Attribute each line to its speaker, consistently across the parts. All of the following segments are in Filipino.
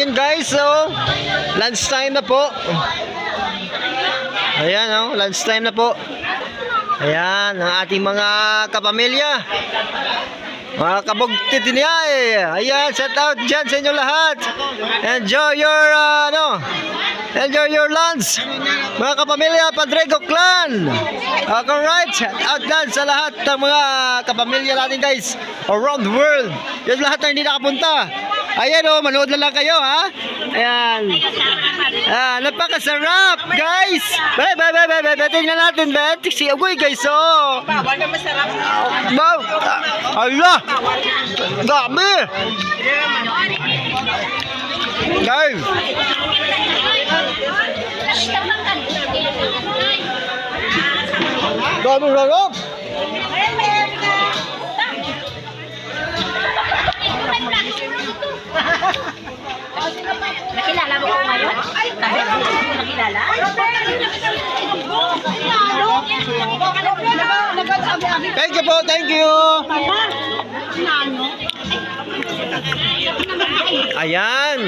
Speaker 1: yun guys, so lunch time na po. Ayan, oh, lunch time na po. Ayan, ang ating mga kapamilya. Mga kabugtit niya eh. Ayan, set out dyan sa inyo lahat. Enjoy your, uh, ano, enjoy your lunch. Mga kapamilya, Padrego Clan. Alright, set out dyan sa lahat ng mga kapamilya natin guys. Around the world. Yung lahat na hindi nakapunta. Ayan o, manood na lang kayo ha. Ayan. Ah, napakasarap, guys. Be, be, be, be, be, tingnan natin, be. Si Agoy, guys, oh.
Speaker 2: Bawal na masarap.
Speaker 1: Wow! Allah! Dami! Guys! Dami sarap!
Speaker 2: Nakilala mo ko ngayon? Tabi mo nakilala?
Speaker 1: Thank you po, thank you! Ayan!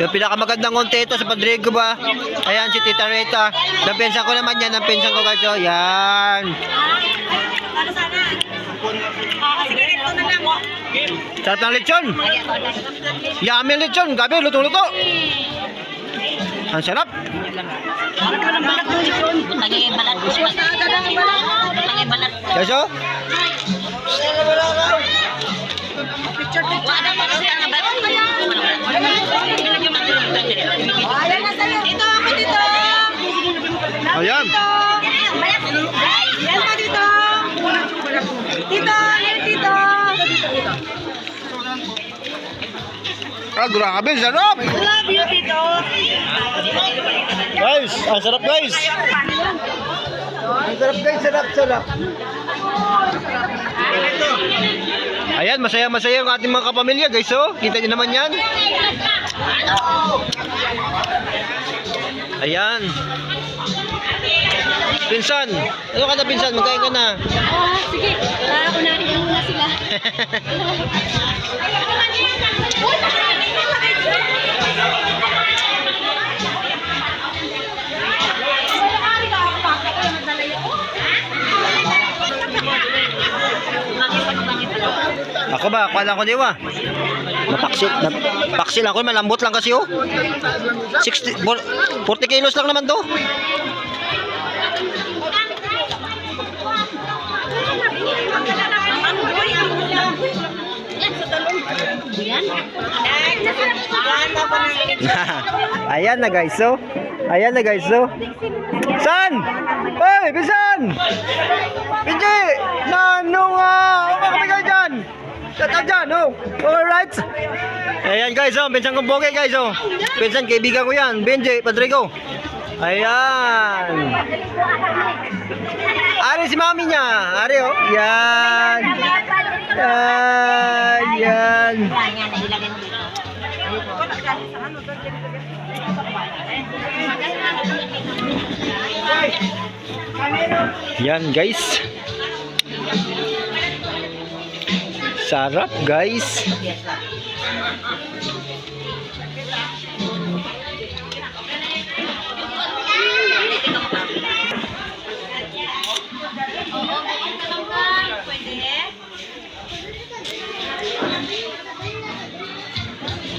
Speaker 1: Yung pinakamagandang kontento sa Padrigo ba? Ayan si Tita Rita. Napensan ko naman yan, napensan ko guys. Oh, yan. Sarap ng lechon. Yummy lechon. Gabi, luto-luto. Ang sarap.
Speaker 2: Tangay balat. Tangay balat.
Speaker 1: Guys, oh.
Speaker 2: Wala
Speaker 1: Ah, grabe, sarap.
Speaker 2: Love you dito.
Speaker 1: Guys, ang sarap guys. Ang sarap guys, sarap, sarap. Ayan, masaya-masaya yung ating mga kapamilya guys, oh. Kita niyo naman yan. Ayan. Pinsan, ano ka na pinsan? Magkain ka na.
Speaker 2: Ah, sige. Ah, unahin ko muna sila.
Speaker 1: Ako ba, akala ko diwa. Napaksil, napaksil ako, malambot lang kasi oh. 60, bor- 40 kilos lang naman to. Ayan na guys, so. Ayan na guys, so. San? Hoy, bisan! Pinji! Nanong ah! Uh, kami kayo dyan! Shut up dyan, oh! Alright! Ayan guys, oh. Pinsan kong bogey guys, oh. Pinsan, kaibigan ko yan. Benji, Padrigo. Ayan! Ari si mami niya. Ari, oh. Yan. Yan. Yan. Yan guys. Sarap guys.